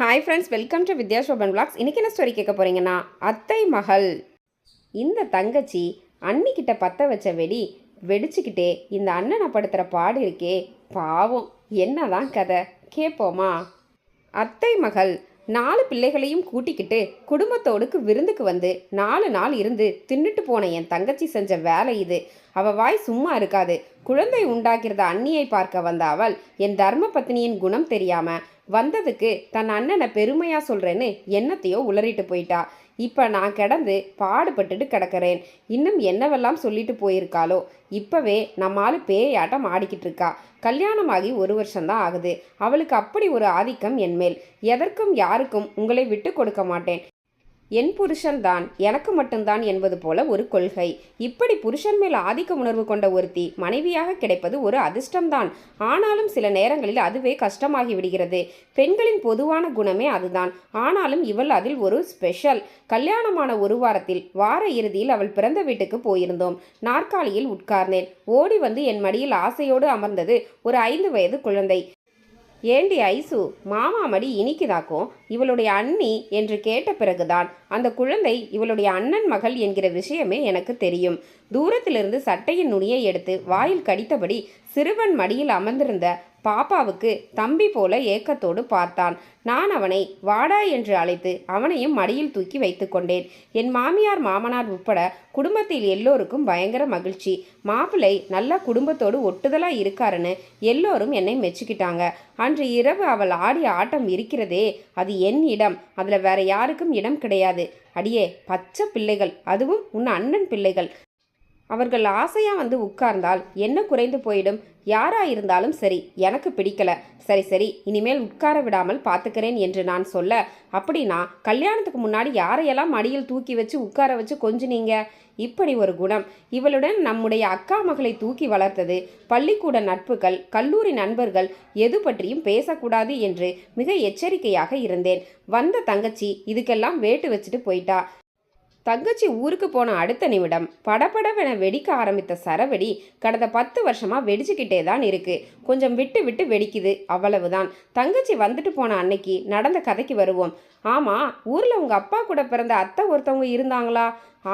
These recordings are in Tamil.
Hi friends welcome to Vidya Shoban blogs இன்றைக்கி என்ன ஸ்டோரி கேட்க போகிறீங்கன்னா அத்தை மகள். இந்த தங்கச்சி அன்னிக்கிட்ட பற்ற வச்ச வெடி வெடிச்சுக்கிட்டே இந்த அண்ணனை படுத்துகிற பாடு இருக்கே பாவம். என்னதான் கதை? கேட்போமா அத்தை மகள் நாலு பிள்ளைகளையும் கூட்டிக்கிட்டு குடும்பத்தோடுக்கு விருந்துக்கு வந்து நாலு நாள் இருந்து தின்னுட்டு போன என் தங்கச்சி செஞ்ச வேலை இது. அவ வாய் சும்மா இருக்காது. குழந்தை உண்டாக்கிறத அண்ணியை பார்க்க வந்த அவள் என் தர்ம பத்னியின் குணம் தெரியாம வந்ததுக்கு தன் அண்ணனை பெருமையா சொல்றேன்னு என்னத்தையோ உளறிட்டு போயிட்டா. இப்போ நான் கிடந்து பாடுபட்டுட்டு கிடக்கிறேன். இன்னும் என்னவெல்லாம் சொல்லிட்டு போயிருக்காளோ? இப்போவே நம்மால் பேயாட்டம் ஆடிக்கிட்டு இருக்கா. கல்யாணமாகி ஒரு வருஷம்தான் ஆகுது. அவளுக்கு அப்படி ஒரு ஆதிக்கம் என்மேல் எதற்கும் யாருக்கும் உங்களை விட்டு கொடுக்க மாட்டேன். என் புருஷன் தான் எனக்கு மட்டும்தான் என்பது போல ஒரு கொள்கை. இப்படி புருஷன் மேல் ஆதிக்க உணர்வு கொண்ட ஒருத்தி மனைவியாக கிடைப்பது ஒரு அதிர்ஷ்டம்தான். ஆனாலும் சில நேரங்களில் அதுவே கஷ்டமாகி விடுகிறது. பெண்களின் பொதுவான குணமே அதுதான். ஆனாலும் இவள் அதில் ஒரு ஸ்பெஷல். கல்யாணமான ஒரு வாரத்தில் வார இறுதியில் அவள் பிறந்த வீட்டுக்கு போயிருந்தோம். நாற்காலியில் உட்கார்ந்தேன். ஓடி வந்து என் மடியில் ஆசையோடு அமர்ந்தது ஒரு ஐந்து வயது குழந்தை. ஏண்டி ஐசு மாமா மடி இனிக்குதாக்கும்? இவளுடைய அண்ணி என்று கேட்ட பிறகுதான் அந்த குழந்தை இவளுடைய அண்ணன் மகள் என்கிற விஷயமே எனக்கு தெரியும். தூரத்திலிருந்து சட்டையின் நுனியை எடுத்து வாயில் கடித்தபடி சிறுவன் மடியில் அமர்ந்திருந்த பாப்பாவுக்கு தம்பி போல ஏக்கத்தோடு பார்த்தான். நான் அவனை வாடா என்று அழைத்து அவனையும் மடியில் தூக்கி வைத்து கொண்டேன். என் மாமியார் மாமனார் உட்பட குடும்பத்தில் எல்லோருக்கும் பயங்கர மகிழ்ச்சி. மாப்பிள்ளை நல்ல குடும்பத்தோடு ஒட்டுதலா இருக்காருன்னு எல்லோரும் என்னை மெச்சுக்கிட்டாங்க. அன்று இரவு அவள் ஆடிய ஆட்டம் இருக்கிறதே அது என் இடம். அதில் வேற யாருக்கும் இடம் கிடையாது. அடியே பச்சை பிள்ளைகள் அதுவும் உன் அண்ணன் பிள்ளைகள். அவர்கள் ஆசையா வந்து உட்கார்ந்தால் என்ன குறைந்து போயிடும்? யாரா இருந்தாலும் சரி எனக்கு பிடிக்கல. சரி சரி இனிமேல் உட்கார விடாமல் பார்த்துக்கிறேன் என்று நான் சொல்ல அப்படின்னா கல்யாணத்துக்கு முன்னாடி யாரையெல்லாம் மடியில் தூக்கி வச்சு உட்கார வச்சு கொஞ்சுனீங்க? இப்படி ஒரு குணம். இவளுடன் நம்முடைய அக்கா மகளை தூக்கி வளர்த்தது பள்ளிக்கூட நட்புகள் கல்லூரி நண்பர்கள் எது பற்றியும் பேசக்கூடாது என்று மிக எச்சரிக்கையாக இருந்தேன். வந்த தங்கச்சி இதுக்கெல்லாம் வேட்டு வச்சுட்டு போயிட்டா. தங்கச்சி ஊருக்கு போன அடுத்த நிமிடம் படபடவென வெடிக்க ஆரம்பித்த சரவெடி கடந்த பத்து வருஷமாக வெடிச்சுக்கிட்டே தான் இருக்கு. கொஞ்சம் விட்டு விட்டு வெடிக்குது அவ்வளவுதான். தங்கச்சி வந்துட்டு போன அன்னைக்கு நடந்த கதைக்கு வருவோம். ஆமாம் ஊரில் உங்கள் அப்பா கூட பிறந்த அத்தை ஒருத்தவங்க இருந்தாங்களா?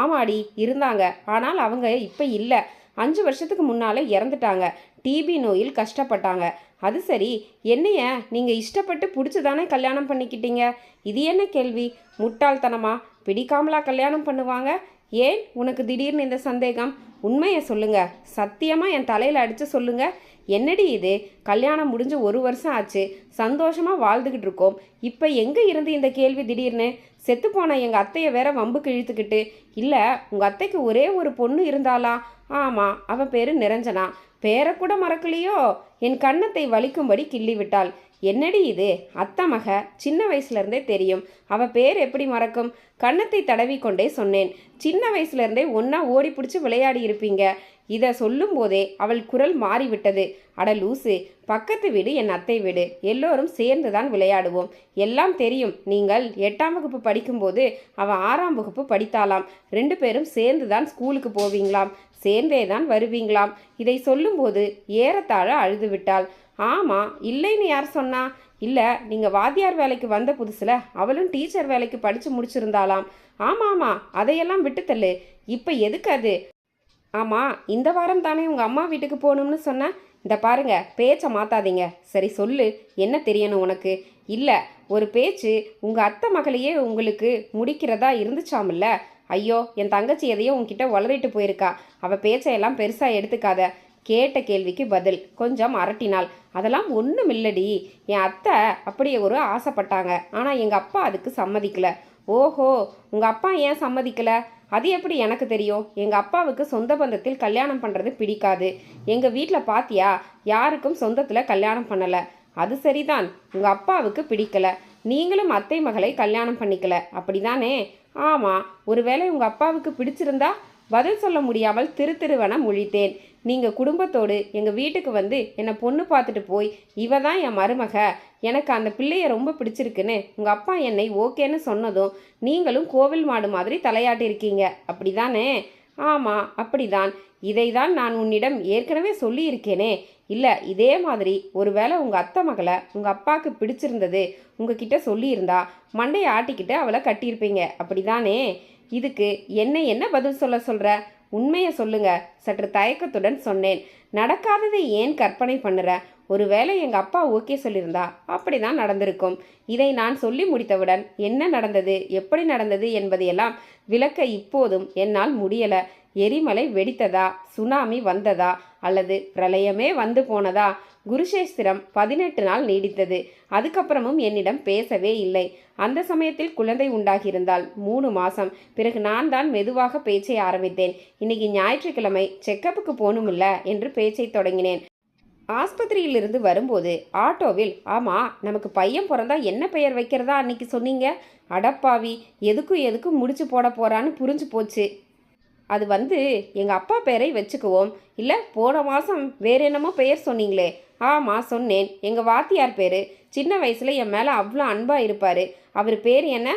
ஆமாடி இருந்தாங்க. ஆனால் அவங்க இப்போ இல்லை. அஞ்சு வருஷத்துக்கு முன்னாலே இறந்துட்டாங்க. டிபி நோயில் கஷ்டப்பட்டாங்க. அது சரி என்னைய நீங்கள் இஷ்டப்பட்டு பிடிச்சி தானே கல்யாணம் பண்ணிக்கிட்டீங்க? இது என்ன கேள்வி? முட்டாள்தனமா? பிடிக்காமலா கல்யாணம் பண்ணுவாங்க? ஏன்? உனக்கு திடீர்னு இந்த சந்தேகம். உண்மையை சொல்லுங்க. சத்தியமாக என் தலையில் அடித்து சொல்லுங்க. என்னடி இது? கல்யாணம் முடிஞ்சு ஒரு வருஷம் ஆச்சு. சந்தோஷமாக வாழ்ந்துக்கிட்டு இருக்கோம். இப்போ எங்கே இருந்து இந்த கேள்வி திடீர்னு? செத்து போன எங்கள் அத்தையை வேற வம்புக்கு இழுத்துக்கிட்டு இல்லை உங்கள் அத்தைக்கு ஒரே ஒரு பொண்ணு இருந்தாளா? ஆமாம் அவன் பேர் நிரஞ்சனா. பேரை கூட மறக்கலையோ? என் கன்னத்தை வலிக்கும்படி கிள்ளி விட்டாள். என்னடி இது? அத்தமக சின்ன வயசுலேருந்தே தெரியும். அவ பேர் எப்படி மறக்கும்? கன்னத்தை தடவி கொண்டே சொன்னேன். சின்ன வயசுலேருந்தே ஒன்றா ஓடி பிடிச்சி விளையாடி இருப்பீங்க. இதை சொல்லும் போதே அவள் குரல் மாறிவிட்டது. அட லூசு பக்கத்து வீடு என் அத்தை வீடு. எல்லோரும் சேர்ந்து தான் விளையாடுவோம். எல்லாம் தெரியும். நீங்கள் எட்டாம் வகுப்பு படிக்கும்போது அவள் ஆறாம் வகுப்பு படித்தாளாம். ரெண்டு பேரும் சேர்ந்து தான் ஸ்கூலுக்கு போவீங்களாம். சேர்ந்தே தான் வருவீங்களாம். இதை சொல்லும்போது ஏறத்தாழ அழுது விட்டாள் ஆமாம் இல்லைன்னு யார் சொன்னா? இல்லை நீங்கள் வாத்தியார் வேலைக்கு வந்த புதுசில் அவளும் டீச்சர் வேலைக்கு படித்து முடிச்சிருந்தாளாம். ஆமாம் ஆமாம் அதையெல்லாம் விட்டுத்தள்ளு இப்போ எதுக்கு அது? ஆமாம் இந்த வாரம் தானே உங்கள் அம்மா வீட்டுக்கு போகணும்னு சொன்னேன் இந்த பாருங்க பேச்சை மாற்றாதீங்க சரி சொல்லு என்ன தெரியணும் உனக்கு? இல்லை ஒரு பேச்சு உங்கள் அத்தை மகளையே உங்களுக்கு முடிக்கிறதா இருந்துச்சாமில்ல? ஐயோ என் தங்கச்சி எதையோ உன்கிட்ட வளரிட்டு போயிருக்கா. அவள் பேச்சையெல்லாம் பெருசாக எடுத்துக்காத. கேட்ட கேள்விக்கு பதில். கொஞ்சம் அரட்டினாள். அதெல்லாம் ஒன்றும் இல்லடி. என் அத்தை அப்படியே ஒரு ஆசைப்பட்டாங்க. ஆனால் எங்கள் அப்பா அதுக்கு சம்மதிக்கல. ஓஹோ. உங்கள் அப்பா ஏன் சம்மதிக்கல? அது எப்படி எனக்கு தெரியும்? எங்கள் அப்பாவுக்கு சொந்த பந்தத்தில் கல்யாணம் பண்ணுறது பிடிக்காது. எங்கள் வீட்டில் பாத்தியா? யாருக்கும் சொந்தத்தில் கல்யாணம் பண்ணலை. அது சரிதான். உங்கள் அப்பாவுக்கு பிடிக்கல. நீங்களும் அத்தை மகளை கல்யாணம் பண்ணிக்கல. அப்படிதானே? ஆமாம் ஒருவேளை உங்கள் அப்பாவுக்கு பிடிச்சிருந்தா? பதில் சொல்ல முடியாமல் திரு திருவன முழித்தேன். நீங்கள் குடும்பத்தோடு எங்கள் வீட்டுக்கு வந்து என்னை பொண்ணு பார்த்துட்டு போய் இவ தான் என் மருமக. எனக்கு அந்த பிள்ளைய ரொம்ப பிடிச்சிருக்குன்னு உங்கள் அப்பா என்னை ஓகேன்னு சொன்னதும் நீங்களும் கோவில் மாடு மாதிரி தலையாட்டிருக்கீங்க அப்படிதானே? ஆமாம் அப்படிதான். இதை தான் நான் உன்னிடம் ஏற்கனவே சொல்லியிருக்கேனே. இல்லை இதே மாதிரி ஒருவேளை உங்கள் அத்தை மகளை உங்கள் அப்பாவுக்கு பிடிச்சிருந்தது உங்ககிட்ட சொல்லியிருந்தா மண்டையை ஆட்டிக்கிட்டு அவளை கட்டியிருப்பீங்க. அப்படிதானே? இதுக்கு என்ன என்ன பதில் சொல்ல சொல்கிற உண்மையை சொல்லுங்க. சற்று தயக்கத்துடன் சொன்னேன். நடக்காததை ஏன் கற்பனை பண்ணுற? ஒருவேளை எங்கள் அப்பா ஓகே சொல்லியிருந்தா அப்படி தான் நடந்திருக்கும். இதை நான் சொல்லி முடித்தவுடன் என்ன நடந்தது? எப்படி நடந்தது என்பதையெல்லாம் விளக்க இப்போதும் என்னால் முடியலை. எரிமலை வெடித்ததா? சுனாமி வந்ததா? அல்லது பிரளயமே வந்து போனதா? குருஷேஸ்திரம் பதினெட்டு நாள் நீடித்தது. அதுக்கப்புறமும் என்னிடம் பேசவே இல்லை. அந்த சமயத்தில் குழந்தை உண்டாகியிருந்தால் மூணு மாசம். பிறகு நான் தான் மெதுவாக பேச்சை ஆரம்பித்தேன். இன்னைக்கு ஞாயிற்றுக்கிழமை செக்கப்புக்கு போகணுமில்ல என்று பேச்சை தொடங்கினேன். ஆஸ்பத்திரியிலிருந்து வரும்போது ஆட்டோவில் ஆமா நமக்கு பையன் பிறந்தா என்ன பெயர் வைக்கிறதா அன்னைக்கு சொன்னீங்க? அடப்பாவி எதுக்கும் எதுக்கும் முடிச்சு போட போறான்னு புரிஞ்சு போச்சு. அது வந்து எங்கள் அப்பா பெயரை வச்சுக்குவோம். இல்லை போன மாதம் வேற என்னமோ பெயர் சொன்னீங்களே. ஆமாம் சொன்னேன். எங்கள் வாத்தியார் பேர். சின்ன வயசில் என் மேலே அவ்வளோ அன்பாக இருப்பார். அவர் பேர் என்ன?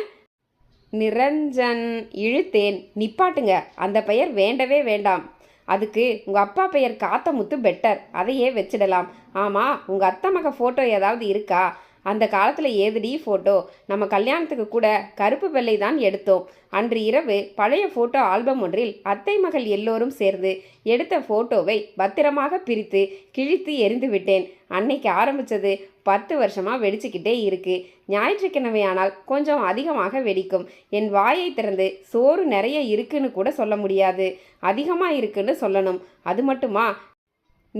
நிரஞ்சன் இழுத்தேன். நிப்பாட்டுங்க. அந்த பெயர் வேண்டவே வேண்டாம். அதுக்கு உங்கள் அப்பா பெயர் காத்தமுத்து பெட்டர். அதையே வச்சிடலாம். ஆமாம் உங்கள் அத்தை மக ஃபோட்டோ ஏதாவது இருக்கா? அந்த காலத்தில் ஏதுடி ஃபோட்டோ நம்ம கல்யாணத்துக்கு கூட கருப்பு வெள்ளை தான் எடுத்தோம். அன்று இரவு பழைய ஃபோட்டோ ஆல்பம் ஒன்றில் அத்தை மகள் எல்லோரும் சேர்ந்து எடுத்த ஃபோட்டோவை பத்திரமாக பிரித்து கிழித்து எரிந்து விட்டேன். அன்னைக்கு ஆரம்பிச்சது பத்து வருஷமாக வெடிச்சுக்கிட்டே இருக்கு. ஞாயிற்றுக்கிழமை ஆனால் கொஞ்சம் அதிகமாக வெடிக்கும். என் வாயை திறந்து சோறு நிறைய இருக்குன்னு கூட சொல்ல முடியாது. அதிகமாக இருக்குன்னு சொல்லணும். அது மட்டுமா?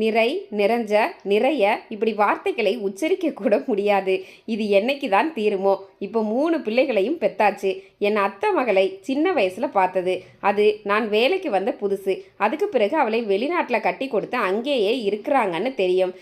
நிறை நிறைஞ்ச நிறைய இப்படி வார்த்தைகளை உச்சரிக்க கூட முடியாது. இது என்னைக்கு தான் தீருமோ? இப்போ மூணு பிள்ளைகளையும் பெத்தாச்சு. என் அத்தை மகளை சின்ன வயசில் பார்த்தது. அது நான் வேலைக்கு வந்த புதுசு. அதுக்கு பிறகு அவளை வெளிநாட்டில் கட்டி கொடுத்து அங்கேயே இருக்கிறாங்கன்னு தெரியும்.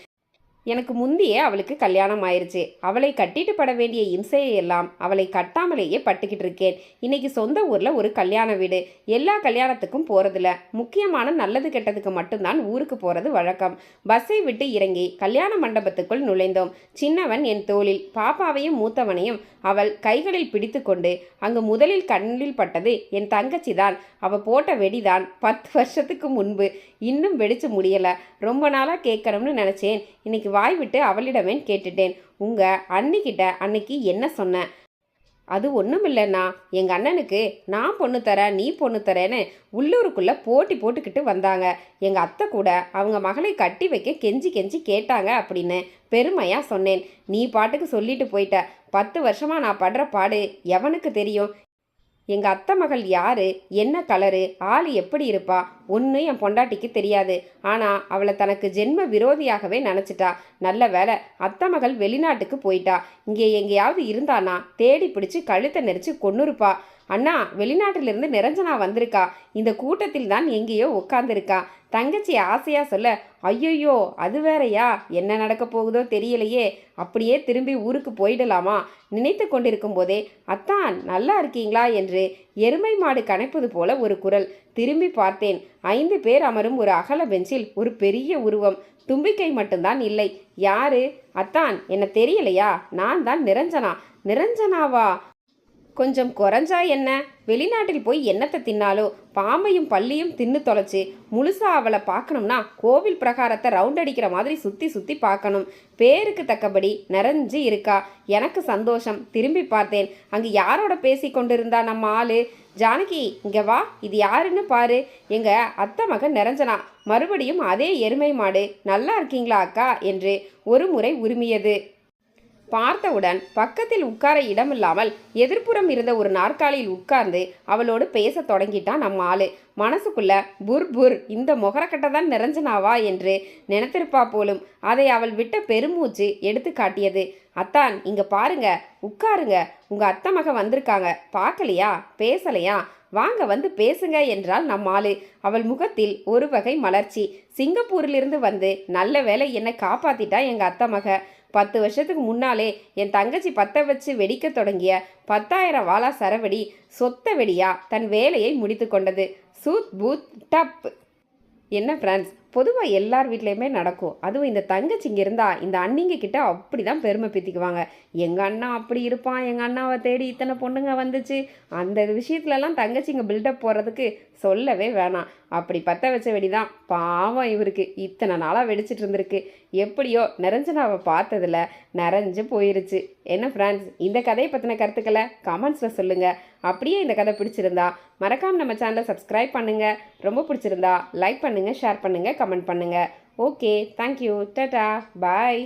எனக்கு முந்தியே அவளுக்கு கல்யாணம் ஆயிடுச்சு அவளை கட்டிட்டு பட வேண்டிய இம்சையை எல்லாம் அவளை கட்டாமலேயே பட்டுக்கிட்டு இருக்கேன். இன்னைக்கு சொந்த ஊரில் ஒரு கல்யாண வீடு. எல்லா கல்யாணத்துக்கும் போகிறதில்ல முக்கியமான நல்லது கெட்டதுக்கு மட்டும்தான் ஊருக்கு போகிறது வழக்கம். பஸ்ஸை விட்டு இறங்கி கல்யாண மண்டபத்துக்குள் நுழைந்தோம். சின்னவன் என் தோளில் பாப்பாவையும் மூத்தவனையும் அவள் கைகளில் பிடித்து கொண்டு அங்கு முதலில் கண்ணில் பட்டது என் தங்கச்சி தான் அவள் போட்ட வெடிதான் பத்து வருஷத்துக்கு முன்பு. இன்னும் வெடிச்சு முடியலை. ரொம்ப நாளாக கேட்கணும்னு நினச்சேன். இன்னைக்கு வாய் விட்டு அவளிடமே கேட்டுட்டேன். உங்கள் அண்ணிக்கிட்ட அன்னைக்கு என்ன சொன்னேன் அது ஒன்றும் இல்லைண்ணா எங்கள் அண்ணனுக்கு நான் பொண்ணு தரேன் நீ பொண்ணு தரேன்னு உள்ளூருக்குள்ளே போட்டி போட்டுக்கிட்டு வந்தாங்க. எங்கள் அத்தை கூட அவங்க மகளை கட்டி வைக்க கெஞ்சி கெஞ்சி கேட்டாங்க அப்படின்னு பெருமையாக சொன்னேன். நீ பாட்டுக்கு சொல்லிட்டு போயிட்ட. பத்து வருஷமாக நான் படுற பாடு எவனுக்கு தெரியும்? எங்கள் அத்தை மகள் யார்? என்ன கலரு? ஆள் எப்படி இருப்பா? ஒன்று என் பொண்டாட்டிக்கு தெரியாது. ஆனால் அவளை தனக்கு ஜென்ம விரோதியாகவே நினச்சிட்டா. நல்ல வேலை அத்த மகள் வெளிநாட்டுக்கு போயிட்டா. இங்கே எங்கேயாவது இருந்தானா? தேடி பிடிச்சி கழுத்தை நெரிச்சு கொன்னுருப்பா. அண்ணா வெளிநாட்டிலிருந்து நிரஞ்சனா வந்திருக்கா. இந்த கூட்டத்தில் தான் எங்கேயோ உட்காந்துருக்கா தங்கச்சி ஆசையாக சொல்ல ஐயோயோ அது வேறயா? என்ன நடக்க போகுதோ தெரியலையே. அப்படியே திரும்பி ஊருக்கு போயிடலாமா? நினைத்து கொண்டிருக்கும் போதே அத்தான் நல்லா இருக்கீங்களா? என்று எருமை மாடு கனைப்பது போல ஒரு குரல். திரும்பி பார்த்தேன். ஐந்து பேர் அமரும் ஒரு அகல பெஞ்சில் ஒரு பெரிய உருவம். தும்பிக்கை மட்டும்தான் இல்லை. யாரு? அத்தான். என்ன தெரியலையா? நான் தான் நிரஞ்சனா. நிரஞ்சனாவா? கொஞ்சம் குறைஞ்சா என்ன? வெளிநாட்டில் போய் என்னத்தை தின்னாலோ? பாம்பையும் பள்ளியும் தின்னு தொலைச்சு முழுசா அவளை பார்க்கணும்னா கோவில் பிரகாரத்தை ரவுண்ட் அடிக்கிற மாதிரி சுற்றி சுற்றி பார்க்கணும். பேருக்கு தக்கபடி நிறைஞ்சு இருக்கா. எனக்கு சந்தோஷம். திரும்பி பார்த்தேன். அங்கு யாரோட பேசி கொண்டிருந்தா நம்ம ஆளு? ஜானகி இங்கே வா. இது யாருன்னு பாரு. எங்கள் அத்தை மகன் நிறைஞ்சனா. மறுபடியும் அதே எருமை மாடு. நல்லா இருக்கீங்களா அக்கா? என்று ஒரு முறை உரிமையது. பார்த்தவுடன் பக்கத்தில் உட்கார இடமில்லாமல் எதிர்ப்புறம் இருந்த ஒரு நாற்காலியில் உட்கார்ந்து அவளோடு பேச தொடங்கிட்டான் நம்ம ஆளு மனசுக்குள்ள புர் புர் இந்த முகரக்கட்டை தான் நிறைஞ்சனாவா? என்று நினைத்திருப்பா போலும் அதை அவள் விட்ட பெருமூச்சு எடுத்து காட்டியது. அத்தான் இங்க பாருங்க உட்காருங்க உங்க அத்தை மக வந்திருக்காங்க. பார்க்கலையா? பேசலையா? வாங்க வந்து பேசுங்க என்றால் நம் ஆளு அவள் முகத்தில் ஒரு வகை மலர்ச்சி. சிங்கப்பூரிலிருந்து வந்து நல்ல வேலை என்னை காப்பாத்திட்டா எங்க அத்தை மக? பத்து வருஷத்துக்கு முன்னாலே என் தங்கச்சி பற்ற வச்சு வெடிக்க தொடங்கிய பத்தாயிரம் வாலா சரவெடி சொத்த வெடியா தன் வேலையை முடித்து கொண்டது. சூத் பூத் டப். என்ன ஃப்ரெண்ட்ஸ் பொதுவாக எல்லார் வீட்லேயுமே நடக்கும். அதுவும் இந்த தங்கச்சி இங்கே இருந்தால் இந்த அண்ணிங்க கிட்ட அப்படி தான் பெருமை பீத்திக்குவாங்க. எங்கள் அண்ணா அப்படி இருப்பான் எங்கள் அண்ணாவை தேடி இத்தனை பொண்ணுங்க வந்துச்சு. அந்த விஷயத்துலலாம் தங்கச்சிங்க பில்டப் போகிறதுக்கு சொல்லவே வேணாம். அப்படி பற்ற வச்ச வெடி தான் பாவம் இவருக்கு. இத்தனை நாளாக வெடிச்சிட்டு இருந்திருக்கு. எப்படியோ நிரஞ்சனாவை பார்த்ததில் நிறைஞ்சு போயிருச்சு. என்ன ஃப்ரெண்ட்ஸ் இந்த கதையை பற்றின கருத்துக்களை கமெண்ட்ஸில் சொல்லுங்கள் அப்படியே இந்த கதை பிடிச்சிருந்தா மறக்காமல் நம்ம சேனலை சப்ஸ்கிரைப் பண்ணுங்கள் ரொம்ப பிடிச்சிருந்தா லைக் பண்ணுங்கள் ஷேர் பண்ணுங்கள் கமெண்ட் பண்ணுங்கள் ஓகே தேங்க்யூ டட்டா பாய்